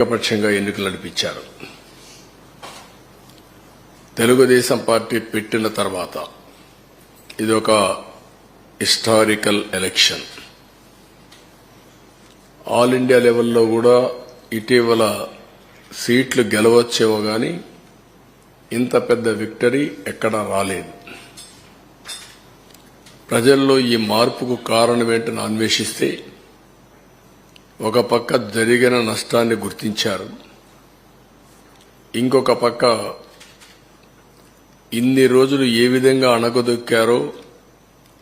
ఏకపక్షంగా ఎన్నికలు నడిపించారు. తెలుగుదేశం పార్టీ పెట్టిన తర్వాత ఇది ఒక హిస్టారికల్ ఎలక్షన్. ఆల్ ఇండియా లెవెల్లో కూడా ఇటీవల సీట్లు గెలవచ్చేవో కానీ ఇంత పెద్ద విక్టరీ ఎక్కడా రాలేదు. ప్రజల్లో ఈ మార్పుకు కారణమేంటని అన్వేషిస్తే ఒక పక్క జరిగిన నష్టాన్ని గుర్తించారు. ఇంకొక పక్క ఇన్ని రోజులు ఏ విధంగా అణగదొక్కారో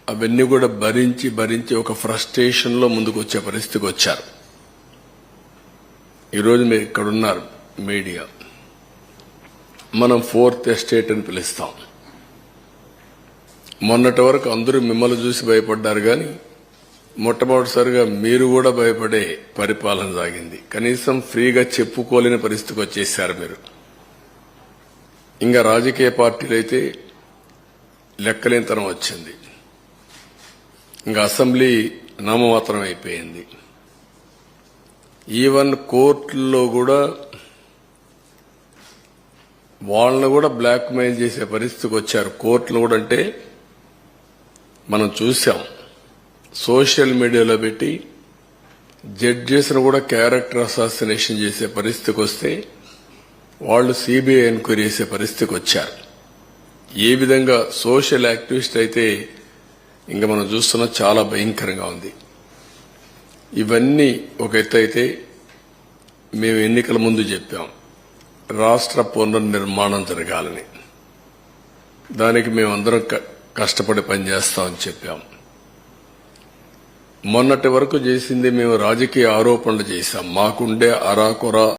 అవన్నీ కూడా భరించి భరించి ఒక ఫ్రస్ట్రేషన్లో ముందుకు వచ్చే పరిస్థితికి వచ్చారు. ఈరోజు మీరు ఇక్కడున్నారు మీడియా. మనం ఫోర్త్ ఎస్టేట్ అని పిలుస్తాం. మొన్నటి వరకు అందరూ మిమ్మల్ని చూసి భయపడ్డారు కానీ మొట్టమొదటిసారిగా మీరు కూడా భయపడే పరిపాలన సాగింది కనీసం ఫ్రీగా చెప్పుకోలేని పరిస్థితికి వచ్చేసారు మీరు. ఇంకా రాజకీయ పార్టీలు అయితే లెక్కలేనితనం వచ్చింది. ఇంకా అసెంబ్లీ నామమాత్రం అయిపోయింది. ఈవెన్ కోర్టుల్లో కూడా వాళ్ళను కూడా బ్లాక్మెయిల్ చేసే పరిస్థితికి వచ్చారు. కోర్టులు కూడా అంటే మనం చూసాం. సోషల్ మీడియాలో పెట్టి జడ్జెస్ను కూడా క్యారెక్టర్ అసాసినేషన్ చేసే పరిస్థితికి వస్తే వాళ్ళు సిబిఐ ఎంక్వైరీ చేసే పరిస్థితికి వచ్చారు. ఏ విధంగా సోషల్ యాక్టివిస్ట్ అయితే ఇంకా మనం చూస్తున్నా చాలా భయంకరంగా ఉంది. ఇవన్నీ ఒక ఎత్తు అయితే మేము ఎన్నికల ముందు చెప్పాం. రాష్ట్ర పునర్నిర్మాణం జరగాలని. దానికి మేమందరం క- కష్టపడి పనిచేస్తామని చెప్పాం. మొన్నటి వరకు చేసింది మేము రాజకీయ ఆరోపణలు చేశాం. మాకుండే అరాకొర